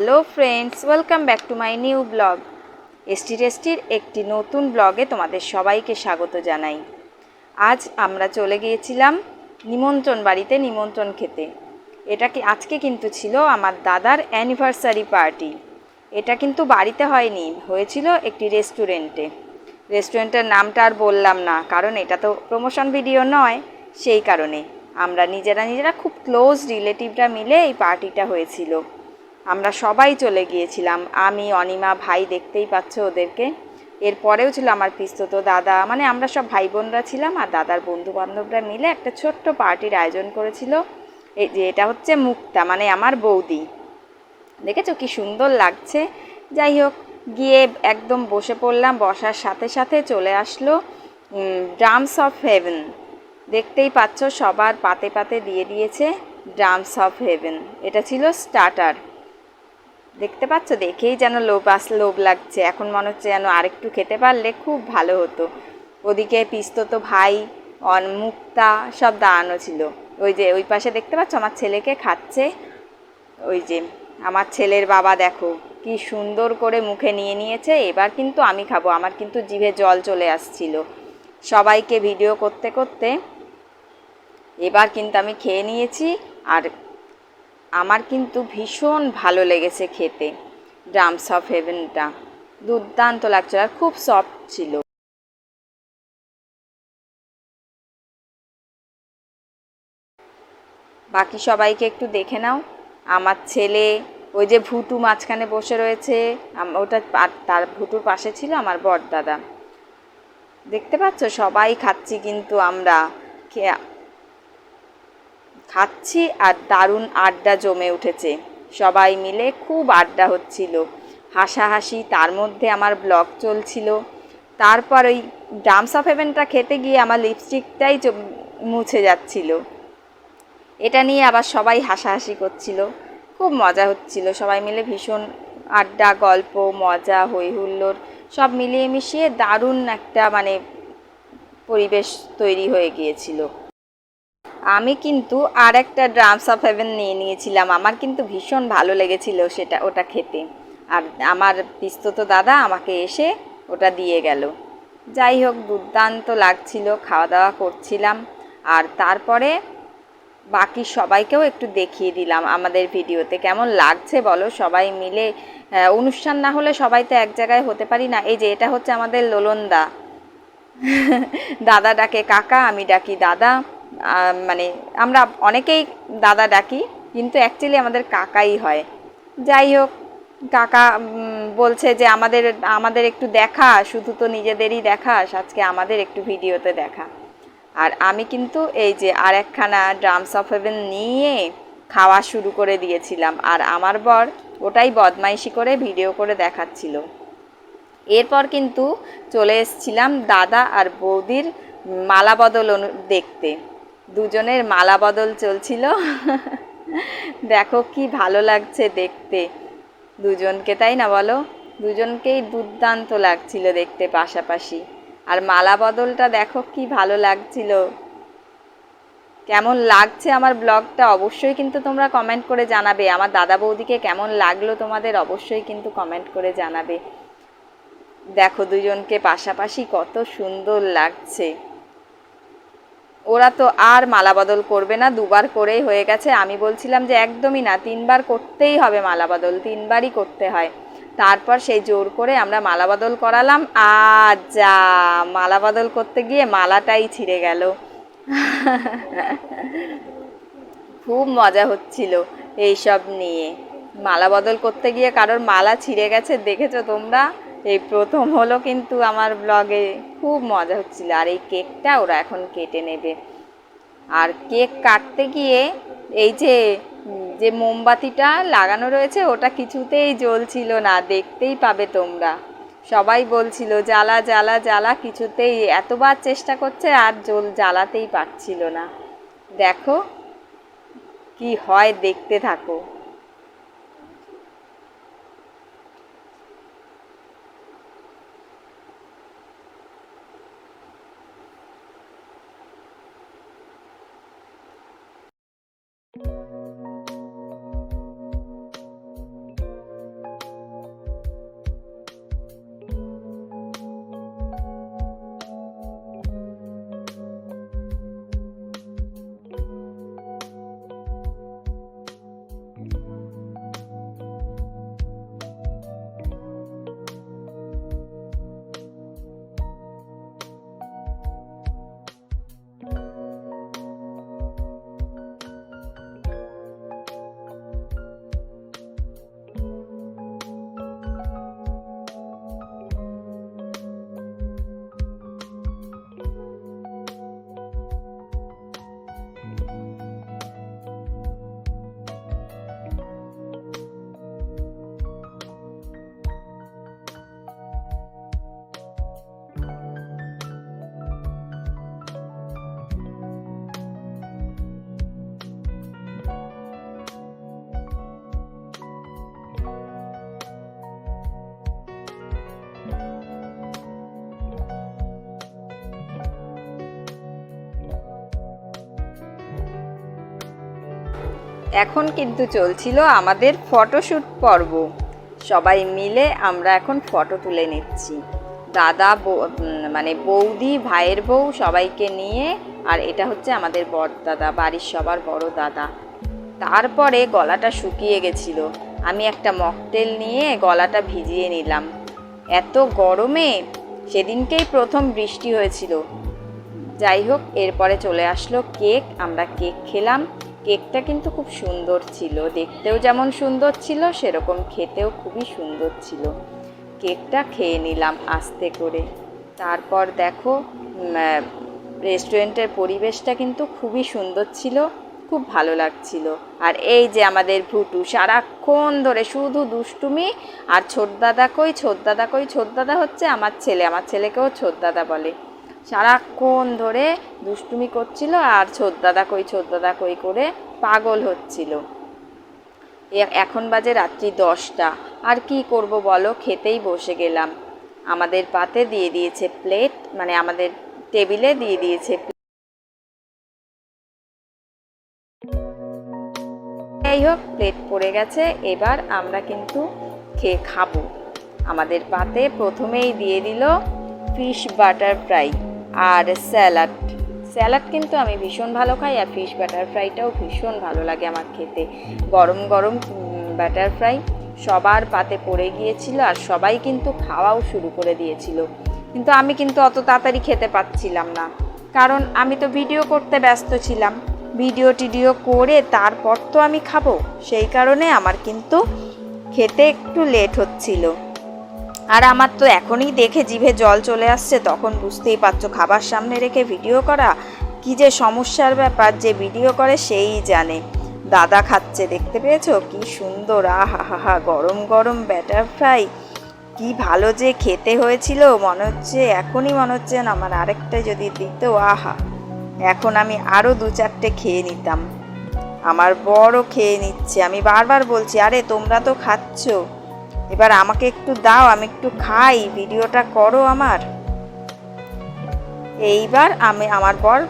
Hello friends welcome back to my new blog S T টেস্টির একটি নতুন ব্লগে তোমাদের সবাইকে স্বাগত জানাই। আজ আমরা চলে গিয়েছিলাম নিমন্ত্রণ বাড়িতে নিমন্ত্রণ খেতে। এটা কি আজকে কিন্তু ছিল আমার দাদার অ্যানিভার্সারি পার্টি এটা কিন্তু বাড়িতে হয়নি, হয়েছিল একটি রেস্টুরেন্টে রেস্টুরেন্টের নামটা আর বললাম না, কারণ এটা তো প্রমোশন ভিডিও নয়, সেই কারণে। আমরা নিজেরা নিজেরা খুব ক্লোজ রিলেটিভরা মিলে এই পার্টিটা হয়েছিল। আমরা সবাই চলে গিয়েছিলাম। আমি, অনিমা, ভাই দেখতেই পাচ্ছ ওদেরকে। এরপরেও ছিল আমার পিস্তত দাদা। মানে আমরা সব ভাই বোনরা ছিলাম আর দাদার বন্ধু বান্ধবরা মিলে একটা ছোট্ট পার্টির আয়োজন করেছিল। এই যে এটা হচ্ছে মুক্তা মানে আমার বৌদি। দেখেছ কি সুন্দর লাগছে? যাই হোক, গিয়ে একদম বসে পড়লাম, বসার সাথে সাথে চলে আসলো ড্রামস অফ হেভেন দেখতেই পাচ্ছ সবার পাতে পাতে দিয়ে দিয়েছে ড্রামস অফ হেভেন এটা ছিল স্টার্টার দেখতে পাচ্ছ? দেখেই যেন লোভ, আস লোভ লাগছে। এখন মনে হচ্ছে যেন আরেকটু খেতে পারলে খুব ভালো হতো। ওদিকে পিস্ত তো ভাই, অন, মুক্তা সব দাঁড়ানো ছিল। ওই যে, ওই পাশে দেখতে পাচ্ছ? আমার ছেলেকে খাচ্ছে। ওই যে, আমার ছেলের বাবা দেখো, কি সুন্দর করে মুখে নিয়ে নিয়েছে। এবার কিন্তু আমি খাব। আমার কিন্তু জিভে জল চলে আসছিল। সবাইকে ভিডিও করতে করতে এবার কিন্তু আমি খেয়ে নিয়েছি। আর আমার কিন্তু ভীষণ ভালো লেগেছে খেতে। ড্রামস অফ হেভেনটা দুর্দান্ত লাগছিল আর খুব সফট ছিল। বাকি সবাইকে একটু দেখে নাও। আমার ছেলে ওই যে ভুটু মাঝখানে বসে রয়েছে ওটা তার ভুটুর পাশে ছিল আমার বড়দাদা দেখতে পাচ্ছ? সবাই খাচ্ছি কিন্তু আমরা। খাচ্ছি আর দারুণ আড্ডা জমে উঠেছে। সবাই মিলে খুব আড্ডা হচ্ছিল। হাসাহাসি তার মধ্যে আমার ব্লগ চলছিল। তারপর ওই ডামস অফ হেভেনটা খেতে গিয়ে আমার লিপস্টিকটাই মুছে যাচ্ছিল। এটা নিয়ে আবার সবাই হাসাহাসি করছিল। খুব মজা হচ্ছিল। সবাই মিলে ভীষণ আড্ডা, গল্প, মজা হই হুল্লোড় সব মিলিয়ে মিশিয়ে দারুণ একটা মানে পরিবেশ তৈরি হয়ে গিয়েছিল। আমি কিন্তু আর একটা ড্রামস অফ হেভেন নিয়ে নিয়েছিলাম। আমার কিন্তু ভীষণ ভালো লেগেছিল সেটা, ওটা খেতে। আর আমার পিস্তত দাদা আমাকে এসে ওটা দিয়ে গেল। যাই হোক, দুর্দান্ত লাগছিল খাওয়া দাওয়া করছিলাম। আর তারপরে বাকি সবাইকেও একটু দেখিয়ে দিলাম আমাদের ভিডিওতে। কেমন লাগছে বলো? সবাই মিলে অনুষ্ঠান না হলে সবাই তো এক জায়গায় হতে পারি না। এই যে, এটা হচ্ছে আমাদের লোলনদা। দাদা ডাকে কাকা, আমি ডাকি দাদা। মানে আমরা অনেকেই দাদা ডাকি, কিন্তু অ্যাকচুয়ালি আমাদের কাকাই হয়। যাই হোক, কাকা বলছে যে আমাদের আমাদের একটু দেখা, শুধু তো নিজেদেরই দেখাস আজকে আমাদের একটু ভিডিওতে দেখা। আর আমি কিন্তু এই যে আর একখানা ড্রামস অফ হেভেন নিয়ে খাওয়া শুরু করে দিয়েছিলাম, আর আমার বর ওটাই বদমাইশি করে ভিডিও করে দেখাচ্ছিল। এরপর কিন্তু চলে এসেছিলাম দাদা আর বৌদির মালা বদল দেখতে। দুজনের মালা বদল চলছিল। দেখো কি ভালো লাগছে দেখতে। দুজনকে, তাই না বলো? দুজনকেই দুর্দান্ত লাগছিল দেখতে পাশাপাশি। আর মালা বদলটা দেখো কি ভালো লাগছিল। কেমন লাগছে আমার ব্লগটা অবশ্যই কিন্তু তোমরা কমেন্ট করে জানাবে। আমার দাদা বৌদিকে কেমন লাগল তোমাদের অবশ্যই কিন্তু কমেন্ট করে জানাবে। দেখো দুজনকে পাশাপাশি কত সুন্দর লাগছে। ওরা তো আর মালা বদল করবে না, দুবার করেই হয়ে গেছে। আমি বলছিলাম যে একদমই না, তিনবার করতেই হবে মালা বদল তিনবারই করতে হয়। তারপর সেই জোর করে আমরা মালা বদল করালাম আর যা মালা বদল করতে গিয়ে মালাটাই ছিঁড়ে গেল। খুব মজা হচ্ছিল এইসব নিয়ে। মালা বদল করতে গিয়ে কারোর মালা ছিঁড়ে গেছে, দেখেছ তোমরা? এই প্রথম হলো কিন্তু আমার ব্লগে খুব মজা হচ্ছিল। আর এই কেকটা ওরা এখন কেটে নেবে। আর কেক কাটতে গিয়ে এই যে যে মোমবাতিটা লাগানো রয়েছে, ওটা কিছুতেই জ্বলছিল না। দেখতেই পাবে তোমরা। সবাই বলছিল, জ্বালা জ্বালা জ্বালা, কিছুতেই এতবার চেষ্টা করছে, আর জল জ্বালাতেই পারছিল না। দেখো কি হয়, দেখতে থাকো। এখন কিন্তু চলছিল আমাদের ফটোশ্যুট পর্ব। সবাই মিলে আমরা এখন ফটো তুলে নিচ্ছি। দাদা মানে বৌদি, ভাইয়ের বউ সবাইকে নিয়ে, আর এটা হচ্ছে আমাদের বড় দাদা, বাড়ির সবার বড় দাদা। তারপরে গলাটা শুকিয়ে গেছিল। আমি একটা মকটেল নিয়ে গলাটা ভিজিয়ে নিলাম। এত গরমে সেদিনকেই প্রথম বৃষ্টি হয়েছিল। যাই হোক, এরপরে চলে আসলো কেক। আমরা কেক খেলাম। কেকটা কিন্তু খুব সুন্দর ছিল, দেখতেও যেমন সুন্দর ছিল, সেরকম খেতেও খুবই সুন্দর ছিল। কেকটা খেয়ে নিলাম আস্তে করে। তারপর দেখো রেস্টুরেন্টের পরিবেশটা কিন্তু খুবই সুন্দর ছিল, খুব ভালো লাগছিল। আর এই যে আমাদের ভুটু, সারাক্ষণ ধরে শুধু দুষ্টুমি, আর ছোট দাদা কই ছোট দাদা কই ছোট দাদা হচ্ছে আমার ছেলে, আমার ছেলেকেও ছোট দাদা বলে। সারাক্ষণ ধরে দুষ্টুমি করছিল আর ছোট দাদা কই, ছোট দাদা কই করে পাগল হচ্ছিল। এখন বাজে রাত্রি দশটা। আর কি করব বলো? খেতেই বসে গেলাম। আমাদের পাতে দিয়ে দিয়েছে প্লেট মানে আমাদের টেবিলে দিয়ে দিয়েছে যাই হোক, প্লেট পড়ে গেছে। এবার আমরা কিন্তু খেয়ে খাব। আমাদের পাতে প্রথমেই দিয়ে দিল ফিশ বাটার ফ্রাই। আর স্যালাড। স্যালাড কিন্তু আমি ভীষণ ভালো খাই আর ফিশ বাটার ফ্রাইটাও ভীষণ ভালো লাগে আমার খেতে। গরম গরম ব্যাটার ফ্রাই সবার পাতে পড়ে গিয়েছিল আর সবাই কিন্তু খাওয়াও শুরু করে দিয়েছিল। কিন্তু আমি কিন্তু অত তাড়াতাড়ি খেতে পাচ্ছিলাম না। কারণ আমি তো ভিডিও করতে ব্যস্ত ছিলাম। ভিডিও টিডিও করে তারপর তো আমি খাব। সেই কারণে আমার কিন্তু খেতে একটু লেট হচ্ছিল। আর আমার তো এখনই দেখে জিভে জল চলে আসছে, তখন বুঝতেই পারছ খাবার সামনে রেখে ভিডিও করা। কি যে সমস্যার ব্যাপার, যে ভিডিও করে সেই জানে। দাদা খাচ্ছে, দেখতে পেয়েছ? কি সুন্দর আহা হা হা গরম গরম ব্যাটার ফ্রাই কি ভালো যে খেতে হয়েছিল, মনে হচ্ছে, এখনই মনে হচ্ছে না আমার আরেকটা যদি দিত, আহা। এখন আমি আরও দু চারটে খেয়ে নিতাম। আমার বড় খেয়ে নিচ্ছে, আমি বারবার বলছি, আরে তোমরা তো খাচ্ছ। এবার আমাকে একটু দাও, আমি একটু খাই, ভিডিওটা করো আমার। এইবার আমি আমার বর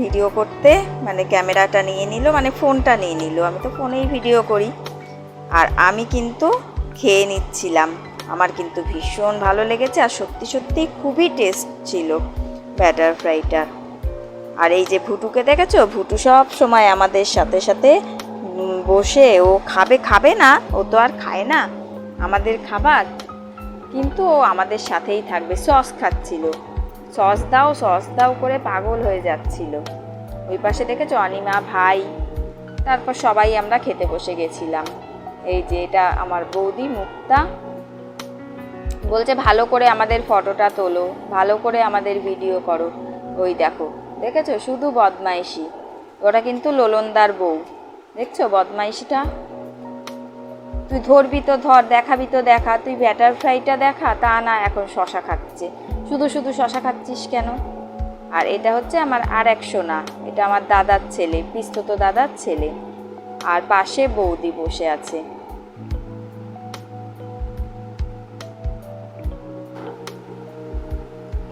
ভিডিও করতে মানে ক্যামেরাটা নিয়ে নিল মানে ফোনটা নিয়ে নিল। আমি তো ফোনেই ভিডিও করি। আর আমি কিন্তু খেয়ে নিচ্ছিলাম। আমার কিন্তু ভীষণ ভালো লেগেছে আর সত্যি সত্যি খুবই টেস্ট ছিল ব্যাটার ফ্রাইটার আর এই যে ভুটুকে দেখেছ? ভুটু সব সময় আমাদের সাথে সাথে বসে ও খাবে খাবে না, ও তো আর খায় না। আমাদের খাবার, কিন্তু ও আমাদের সাথেই থাকবে। সস খাচ্ছিল। সস দাও সস দাও করে পাগল হয়ে যাচ্ছিল। ওই পাশে দেখেছ অনিমা, ভাই? তারপর সবাই আমরা খেতে বসে গেছিলাম। এই যে এটা আমার বৌদি মুক্তা। বলছে, ভালো করে আমাদের ফটোটা তোলো, ভালো করে আমাদের ভিডিও করো। ওই দেখো, দেখেছ? শুধু বদমাইশি। ওটা কিন্তু লোলনদার বউ। দেখছ বদমাইশিটা? তুই ধরবি তো, ধর, দেখাবি তো, দেখা। তুই ব্যাটার ফ্রাইটা দেখা, তা না, এখন শশা খাচ্ছে। শুধু শুধু শশা খাচ্ছিস কেন? আর এটা হচ্ছে আমার আর এক সোনা। এটা আমার দাদার ছেলে পিস্তত দাদার ছেলে। আর পাশে বৌদি বসে আছে।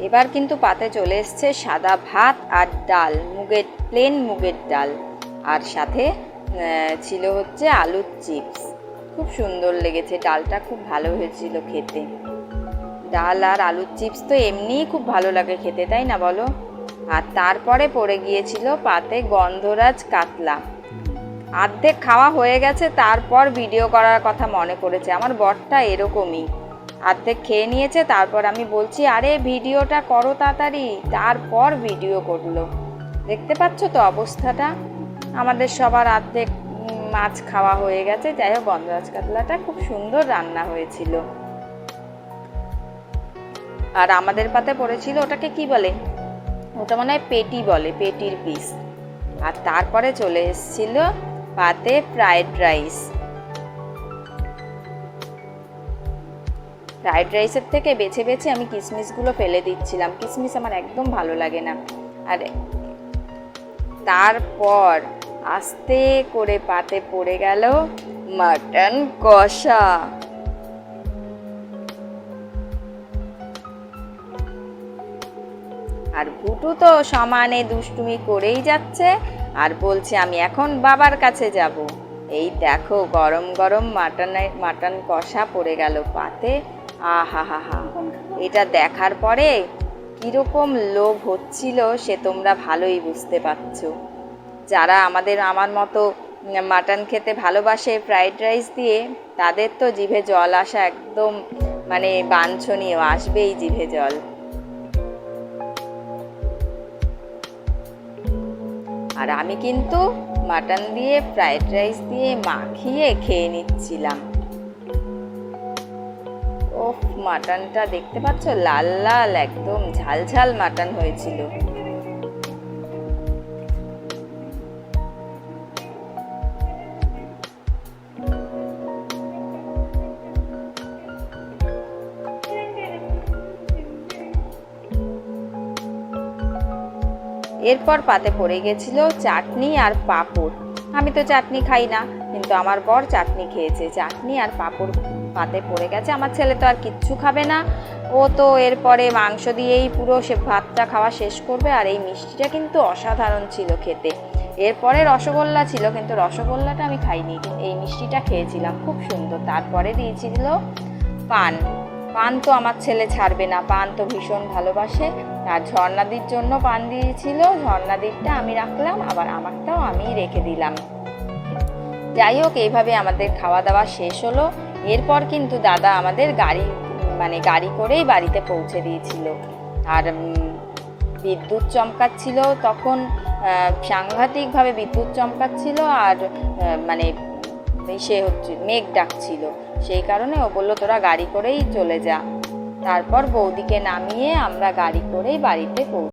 এবার কিন্তু পাতে চলে এসছে সাদা ভাত আর ডাল, মুগের প্লেন মুগের ডাল। আর সাথে ছিল হচ্ছে আলুর চিপস খুব সুন্দর লেগেছে ডালটা খুব ভালো হয়েছিল খেতে। ডাল আর আলুর চিপস তো এমনিই খুব ভালো লাগে খেতে তাই না বলো? আর তারপরে পড়ে গিয়েছিল পাতে গন্ধরাজ কাতলা। অর্ধেক খাওয়া হয়ে গেছে তারপর ভিডিও করার কথা মনে পড়েছে। আমার বরটা এরকমই। অর্ধেক খেয়ে নিয়েছে তারপর আমি বলছি আরে ভিডিওটা করো তাড়াতাড়ি। তারপর ভিডিও করল। দেখতে পাচ্ছ তো অবস্থাটা? আমাদের সবার অর্ধেক উম, মাছ খাওয়া হয়ে গেছে। যাই হোক গন্ধরাজ কাতলাটা খুব সুন্দর রান্না হয়েছিল। আর আমাদের পাতে পড়েছিল ওটাকে কি বলে? ওটা মনে হয় পেটি বলে, পেটির পিস। আর তারপরে চলে এসেছিল পাতে ফ্রাইড রাইস। ফ্রাইড রাইসের থেকে বেছে বেছে আমি কিশমিশগুলো ফেলে দিচ্ছিলাম। কিশমিশ আমার একদম ভালো লাগে না। আর তারপর আস্তে করে পাতে পড়ে গেল মাটন কষা। আর ভুটু তো সমানে দুষ্টুমি করেই যাচ্ছে, আর বলছে, আমি এখন বাবার কাছে যাব। এই দেখো, গরম গরম মাটনে, মাটন কষা পড়ে গেল পাতে। আহা হা এটা দেখার পরে কীরকম লোভ হচ্ছিল সে তোমরা ভালোই বুঝতে পারছ। যারা আমাদের আমার মতো মাটন খেতে ভালোবাসে ফ্রাইড রাইস দিয়ে, তাদের তো জিভে জল আসা একদম মানে বাঞ্ছনীয়, আসবেই জিভে জল। আর আমি কিন্তু মাটন দিয়ে ফ্রাইড রাইস দিয়ে মাখিয়ে খেয়ে নিচ্ছিলাম। ওফ মাটনটা দেখতে পাচ্ছ? লাল লাল, একদম ঝাল ঝাল মাটন হয়েছিল। এরপর পাতে পড়ে গেছিল চাটনি আর পাঁপড়। আমি তো চাটনি খাই না, কিন্তু আমার বর চাটনি খেয়েছে, চাটনি আর পাঁপড় পাতে পড়ে গেছে। আমার ছেলে তো আর কিচ্ছু খাবে না। ও তো এরপরে মাংস দিয়েই পুরো সে ভাতটা খাওয়া শেষ করবে, আর এই মিষ্টিটা কিন্তু অসাধারণ ছিল খেতে। এরপরে রসগোল্লা ছিল, কিন্তু রসগোল্লাটা আমি খাইনি। এই মিষ্টিটা খেয়েছিলাম, খুব সুন্দর। তারপরে দিয়েছিল পান। পান তো আমার ছেলে ছাড়বে না, পান তো ভীষণ ভালোবাসে। আর ঝর্ণাদির জন্য পান দিয়েছিল, ঝর্ণাদিরটা আমি রাখলাম, আবার আমারটাও আমি রেখে দিলাম। যাই হোক, এইভাবে আমাদের খাওয়া দাওয়া শেষ হলো। এরপর কিন্তু দাদা আমাদের গাড়ি মানে গাড়ি করেই বাড়িতে পৌঁছে দিয়েছিল। আর বিদ্যুৎ চমকাচ্ছিল তখন সাংঘাতিকভাবে বিদ্যুৎ চমকাচ্ছিল আর মানে সে হচ্ছে, মেঘ ডাকছিল। সেই কারণে ও বলল, তোরা গাড়ি করেই চলে যা। তারপর বৌদিকে নামিয়ে আমরা গাড়ি করেই বাড়িতে পৌঁছ